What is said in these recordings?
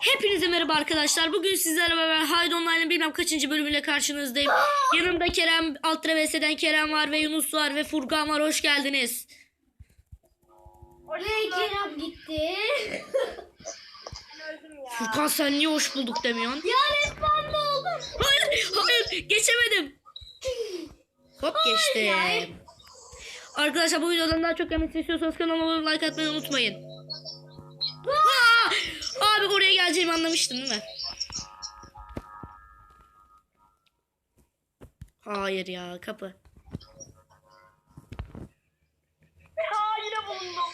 Hepinize merhaba arkadaşlar. Bugün sizlerle beraber Haydi Online'ın bilmem kaçıncı bölümüyle karşınızdayım. Yanımda Kerem, Altra VS'den Kerem var ve Yunus var ve Furkan var. Hoş geldiniz. Ve Kerem gitti. Furkan sen niye hoş bulduk demiyorsun? ya respawn'da oldum. Hayır, hayır geçemedim. Hop geçtim. Arkadaşlar bu videodan daha çok yemek istiyorsanız kanalıma abone olmayı, like atmayı unutmayın. Abi oraya geleceğimi anlamıştım değil mi? Hayır ya kapı. Ha yine bulundum.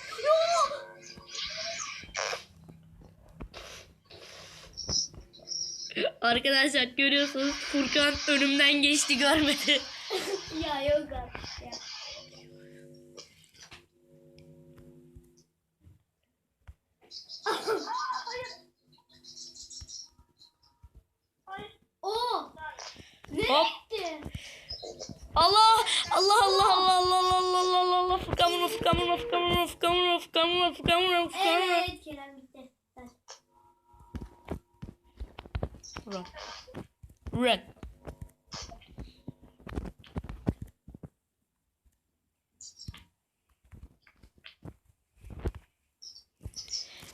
Arkadaşlar görüyorsunuz Furkan önümden geçti görmedi. ya yok artık ya. Hayır. Oo. Ne Hop. Allah Allah Allah Allah Allah Allah Allah Allah Allah Allah Furkan vurma Furkan vurma Furkan vurma Furkan vurma Furkan vurma Furkan vurma Furkan vurma Evet Kerem. Run. Run.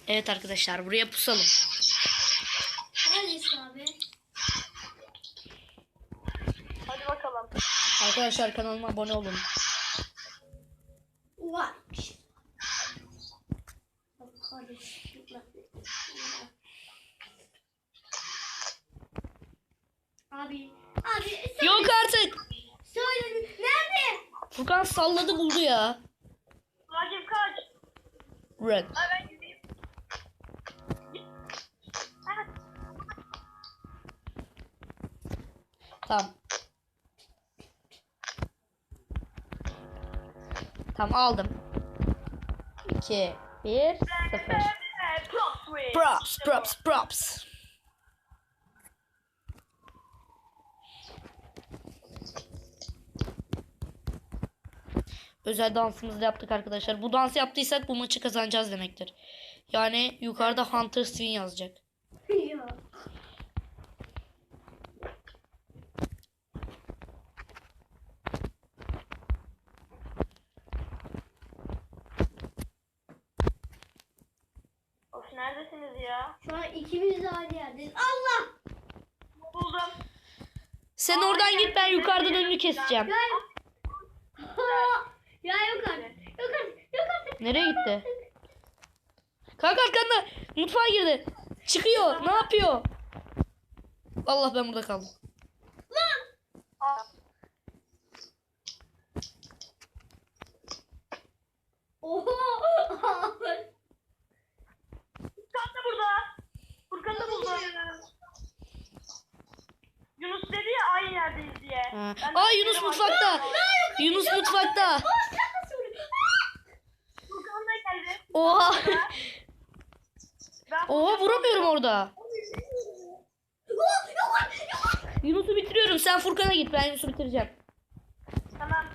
Evet arkadaşlar buraya pusalım. Neredesin abi? Hadi bakalım. Arkadaşlar kanalıma abone olun. Kardeşim. Abi. Abi sen Yok artık. söyle. Nerede? Furkan salladı buldu ya. Rakip kaç. Ben gideyim. Ha, Tamam. Tamam aldım. 2 1 0 evet, Props. Props, props. Özel dansımızı da yaptık arkadaşlar. Bu dansı yaptıysak bu maçı kazanacağız demektir. Yani yukarıda Hunter Swin yazacak. ya. Of neredesiniz ya? Şu an ikimiz de aynı yerdeyiz. Allah! Buldum. Sen oradan git ben yukarıdan önünü keseceğim. Gel. ya yok artık. Yok artık. Yok artık. Nereye gitti? Kanka arkanda mutfağa girdi. Çıkıyor. Ne yapıyor? Allah ben burada kaldım. Lan! Aa, Oho! Furkan da burada. Furkan da buldu. Yunus dedi ya aynı yerdeyiz Ha. Ben Aa Yunus mutfakta. Yunus mutfakta. Oha. Oha vuramıyorum orada. Yunus'u bitiriyorum. Sen Furkan'a git. Ben Yunus'u bitireceğim. Tamam.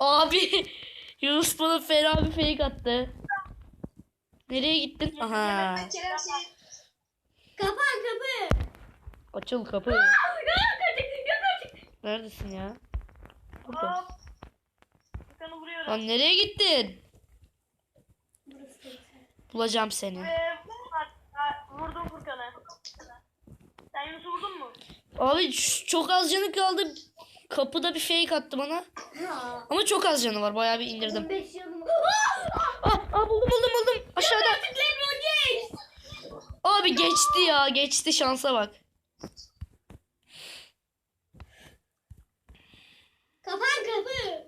Abi Yunus bana fena bir fake attı. Nereye gittin? Aha. Kapan kapı. Açıl kapı. Yok artık. Yok artık. Neredesin ya? Burada. Furkan'ı vuruyorum. Lan nereye gittin? Burası. Bulacağım seni. Ee, vurdum Furkan'ı. Sen Yunus'u vurdun mu? Abi çok az canı kaldı. Kapıda bir fake attı bana. Ama çok az canı var. Bayağı bir indirdim. 15 yanım. Ah, ah buldum buldum buldum. Aşağıda. Abi geçti ya. Geçti şansa bak. Kapan kapı.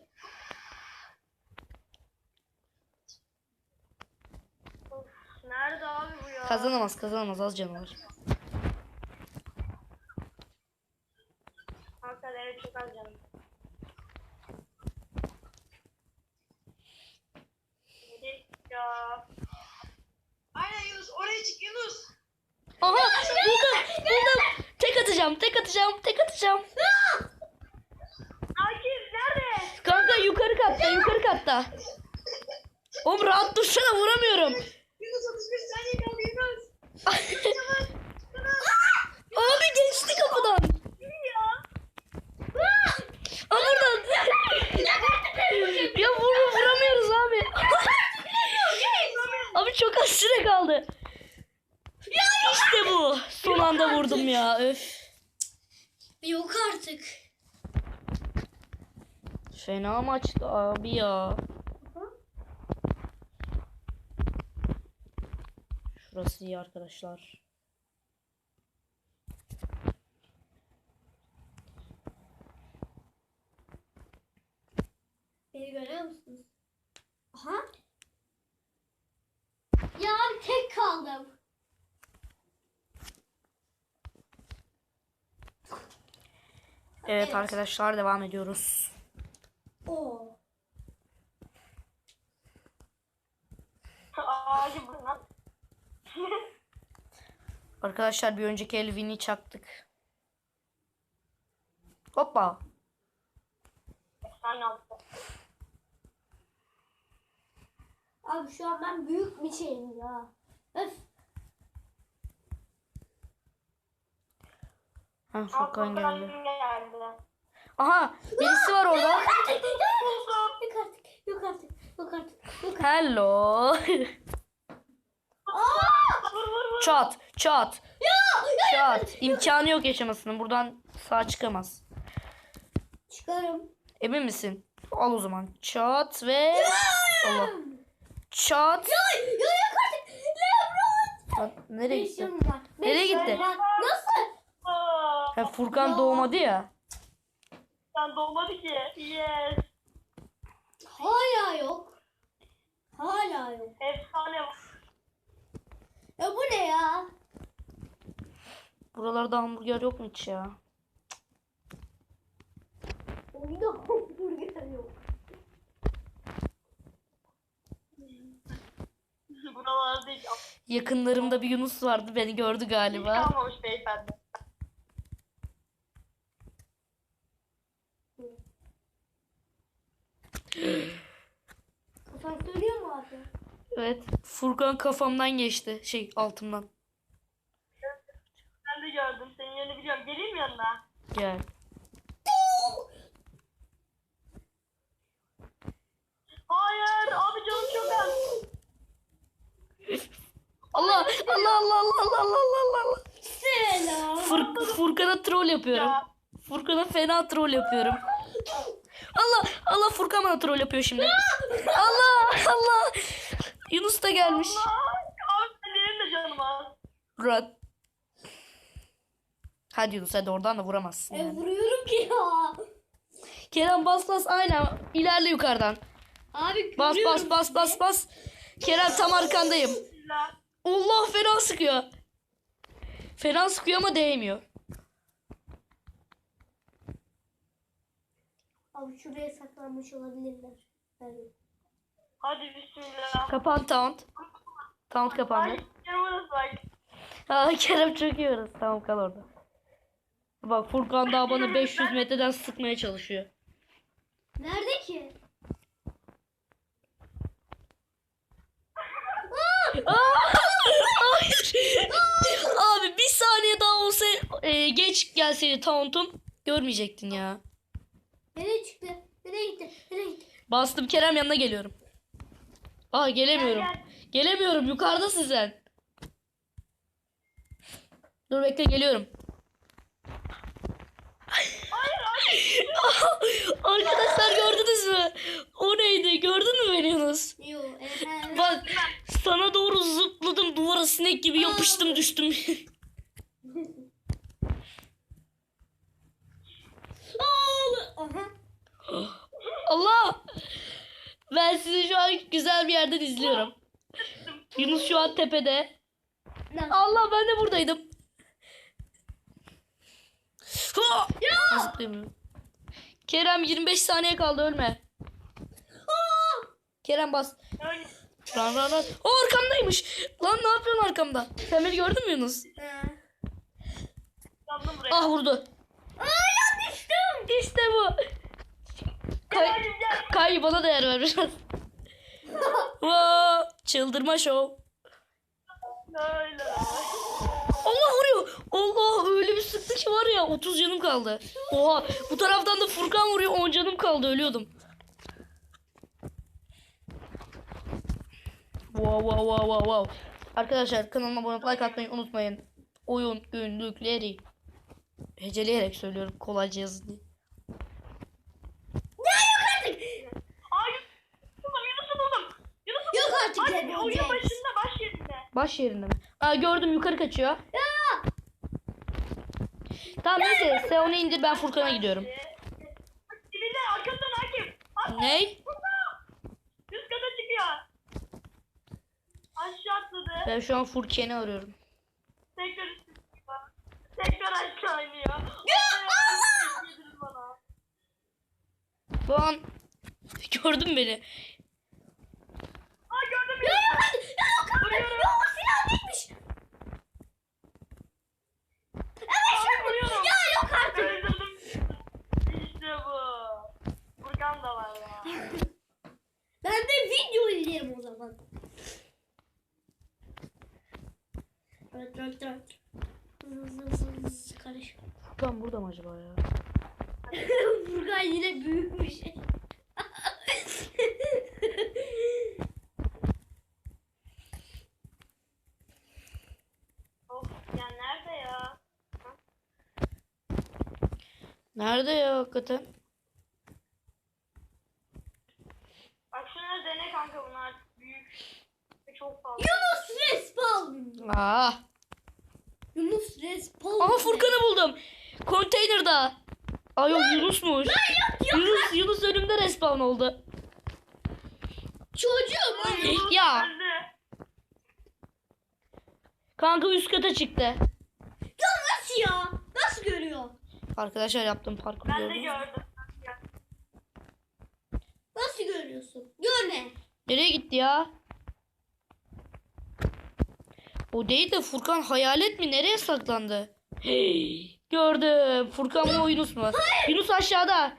Of, nerede abi bu ya? Kazanamaz kazanamaz az canı var. Evet çok az. Aynen Yunus oraya çık Yunus. Aha buldum buldum. Tek atacağım tek atacağım tek atacağım. Akif nerede? Kanka yukarı katta yukarı katta. Oğlum rahat dursana vuramıyorum. Yunus 31 saniye kaldı Yunus. kaç süre kaldı? Bu. Son anda vurdum ya. Öf. Yok artık. Fena maçtı abi ya. Şurası iyi arkadaşlar. Beni görüyor musunuz? Aha. Ya tek kaldım. Evet arkadaşlar devam ediyoruz. Oo. Arkadaşlar bir önceki Elvin'i çaktık. Hoppa. Abi şu an ben büyük bir şeyim ya. Öf. Ha Aa, Furkan geldi. Aha birisi var orada. Yok artık. Yok artık. Yok artık. Yok artık. Yok artık. Hello. Çat çat çat. İmkanı yok yaşamasının. Buradan sağ çıkamaz. Çıkarım. Emin misin? Al o zaman. Çat ve Allah. Çat. Ya yok artık. Lebron. Nereye gitti? Nereye gitti? Nasıl? Ha, Furkan Ya. doğmadı ya. Sen doğmadı ki. Yes. Hala yok. Hala yok. Efsane. Ya bu ne ya? Buralarda hamburger yok mu hiç ya? Oyunda hamburger yok. Buralarda hiç Yakınlarımda bir Yunus vardı. Beni gördü hiç galiba. kalmamış beyefendi. Kafan söylüyor mu abi? Evet. Furkan kafamdan geçti. Şey altımdan. Ben de gördüm. Senin yerini biliyorum. Geleyim mi yanına? Gel. Hayır. Abi canım çok az. Allah Allah Allah Allah Allah Allah Allah Allah. Selam. Fur, Furkan'a troll yapıyorum. Ya. Furkan'a fena troll yapıyorum. Allah Allah Furkan bana troll yapıyor şimdi. Allah Allah. Yunus da gelmiş. Abi benim de canım az. Murat. Hadi Yunus hadi oradan da vuramazsın. E yani. vuruyorum ki ya. Kerem bas bas aynen ilerle yukarıdan. Abi Bas bas bas bas bas. Kerem tam arkandayım. Allah fena sıkıyor. Fena sıkıyor ama değmiyor. Abi şuraya saklanmış olabilirler. Evet. Hadi bismillah. Kapan taunt. Taunt kapandı. Aa, Kerem çok iyi orası. Tamam kal orada. Bak Furkan daha bana 500 metreden sıkmaya çalışıyor. Nerede ki? Aa! Hayır. Abi bir saniye daha olsa e, geç gelseydi taunt'um görmeyecektin ya. Nereye çıktı? Nereye gitti? Nereye gitti? Bastım Kerem yanına geliyorum. Aa gelemiyorum. Gel, Gelemiyorum yukarıdasın sen. Dur bekle geliyorum. Arkadaşlar gördünüz mü? O neydi? Gördün mü beni Yunus? Yo, evet. Bak sana doğru zıpladım duvara sinek gibi yapıştım düştüm. Aha. Allah! Ben sizi şu an güzel bir yerden izliyorum. Yunus şu an tepede. Ne? Allah ben de buradaydım. Zıplayamıyorum. Kerem 25 saniye kaldı ölme. Kerem bas. Öyle. Lan lan lan. O arkamdaymış. Lan ne yapıyorsun arkamda? Sen beni gördün mü Yunus? Ah vurdu. Aa düştüm. İşte bu. Kay, kay bana değer ver biraz. Wow, çıldırma şov. Allah vuruyor. Allah öyle bir sıktı ki var ya 30 canım kaldı. Oha bu taraftan da Furkan vuruyor 10 canım kaldı ölüyordum. Wow. wow wow wow wow. Arkadaşlar kanalıma abone like atmayı unutmayın. Oyun günlükleri. Heceleyerek söylüyorum kolayca yazın diye. Ay buldum Yunus'u buldum. Yok artık Lebron oyun başında baş yerinde. Baş yerinde mi? Aa gördüm yukarı kaçıyor. Tamam neyse sen onu indir ben Furkan'a gidiyorum. Dibinde arkamdan hakim. Hakim. Ney? Üst kata çıkıyor. Aşağı atladı. Ben şu an Furkan'ı arıyorum. Tekrar. Tekrar aşağı iniyor. Ya Allah! Lan gördün beni. Aa gördüm Ya ya. Ya artık. Vuruyorum. Ya o silah neymiş? Evet Abi şimdi. vuruyorum. Ya yok artık. Öldürdüm. İşte bu. Furkan da var ya. Ben de video izleyelim o zaman. Evet evet evet. Hızlı hızlı hızlı karış. Mı acaba ya? Furkan yine büyük bir. Of ya nerede ya? Nerede ya hakikaten? Bak şunları dene kanka bunlar büyük. Ve çok fazla. Yunus respawn. Aa. Yunus respawn. Aha Furkan'ı buldum. Konteynerda. Aa yok Yunus'muş. Yunus, Yunus önümde respawn oldu. Çocuğum. Yunus Ya. öldü. Kanka üst kata çıktı. Ya nasıl ya? Nasıl görüyor? Arkadaşlar yaptığım parkuru Ben de gördüm. Nasıl görüyorsun? Görme. Nereye gitti ya? O değil de Furkan hayalet mi? Nereye saklandı? Hey, gördüm. Furkan mı Yunus mu? Yunus aşağıda.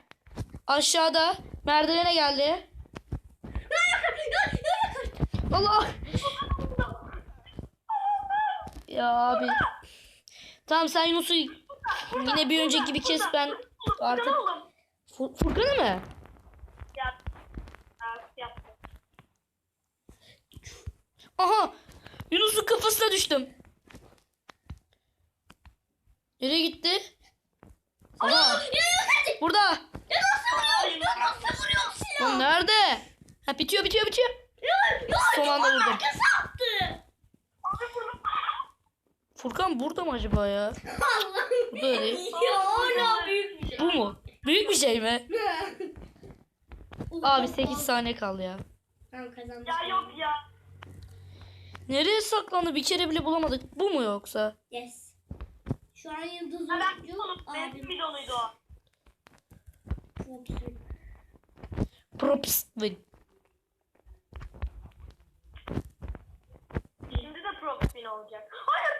Aşağıda. Merdivene geldi. Allah. Ya abi. Tamam sen Yunus'u yine bir önceki gibi kes ben artık. Fur- Furkan'ı mı? Aha! Yunus'un kafasına düştüm. Nereye gitti? Ya yakar. Burada. Ya nasıl vuruyor? Ya nasıl vuruyor silah? Lan nerede? Ha bitiyor bitiyor bitiyor. Ya, ya Son anda vurdum. attı. Furkan burada mı acaba ya? Allah'ım. Bu da öyle. Ya hala büyük bir şey. Bu mu? Büyük bir şey mi? Abi 8 saniye kaldı ya. Tamam kazandım. Ya yok ya. Nereye saklandı? Bir kere bile bulamadık. Bu mu yoksa? Yes. Şu an yıldız Ha ben oyuncu abim bidonuydu o. Props'un. Props win. Şimdi de pro spin olacak. Hayır.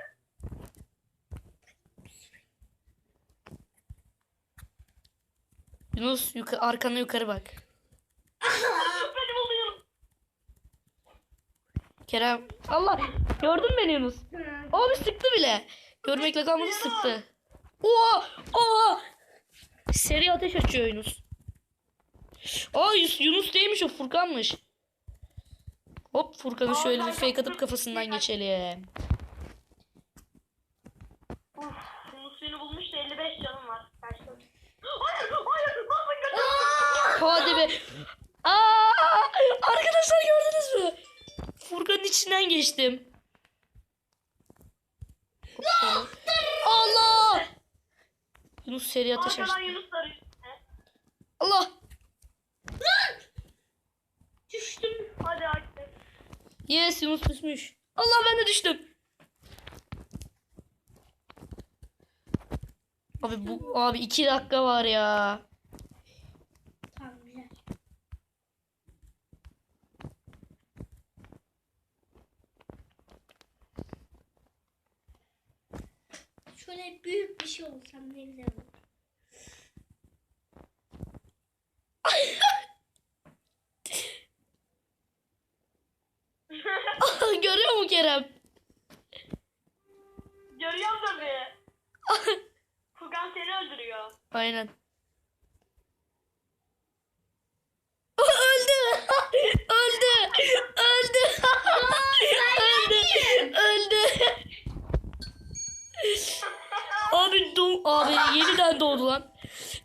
Yunus yuka arkana yukarı bak. Beni buluyorum. Kerem. Allah. Gördün mü beni Yunus? Abi sıktı bile. Görmekle kalmadı sıktı. Oha! Oha! Seri ateş açıyor Yunus. Aa Yunus değilmiş o Furkan'mış. Hop Furkan'ı şöyle bir fake atıp kafasından geçelim. Uf, Yunus beni bulmuş da 55 canım var. Kaçtım. Hayır, hayır. Kaçırdın? Hadi be. Aa! Arkadaşlar gördünüz mü? Furkan'ın içinden geçtim. Allah! Yunus seri ateş açtı. Allah! Düştüm. Hadi Akif. Yes Yunus düşmüş. Allah ben de düştüm. Abi bu abi iki dakika var ya. Tamam güzel. Şöyle büyük bir şey olsam ne güzel olur. Görüyor mu Kerem? Görüyorum tabii. Furkan seni öldürüyor. Aynen. Öldü. Öldü. Öldü. Öldü. Öldü. Abi yeniden doğdu lan.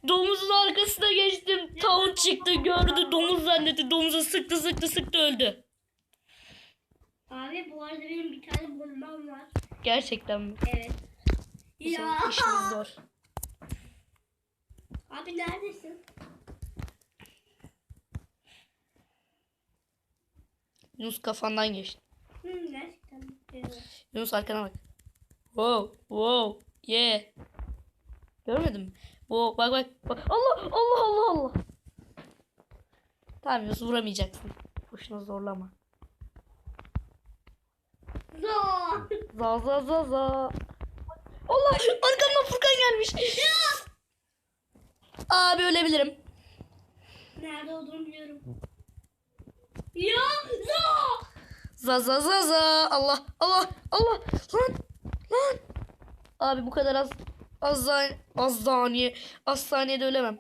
Domuzun arkasına geçtim. Tavuk çıktı gördü domuz zannetti. Domuza sıktı sıktı sıktı öldü. Abi bu arada benim bir tane bombam var. Gerçekten mi? Evet. Bu Ya. işiniz zor. Abi neredesin? Yunus kafandan geçti. Hı, gerçekten. Evet. Yunus arkana bak. Wow, wow, yeah. Görmedin mi? Wow, bak bak. bak. Allah, Allah, Allah, Allah. Tamam Yunus vuramayacaksın. Boşuna zorlama. Zor. Za za za za. Allah arkamdan Furkan gelmiş. Abi ölebilirim. Nerede olduğunu biliyorum. Ya zor. Za za za za. Allah Allah Allah. Lan lan. Abi bu kadar az saniye az saniyede ölemem.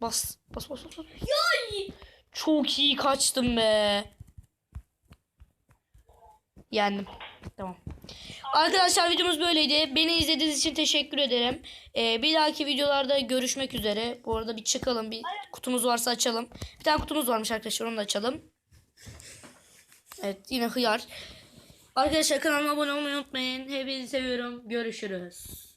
Bas bas bas bas. bas. Ya. Çok iyi kaçtım be. Yendim. Tamam. Arkadaşlar videomuz böyleydi. Beni izlediğiniz için teşekkür ederim. Ee, bir dahaki videolarda görüşmek üzere. Bu arada bir çıkalım. Bir kutumuz varsa açalım. Bir tane kutumuz varmış arkadaşlar. Onu da açalım. Evet yine hıyar. Arkadaşlar kanalıma abone olmayı unutmayın. Hepinizi seviyorum. Görüşürüz.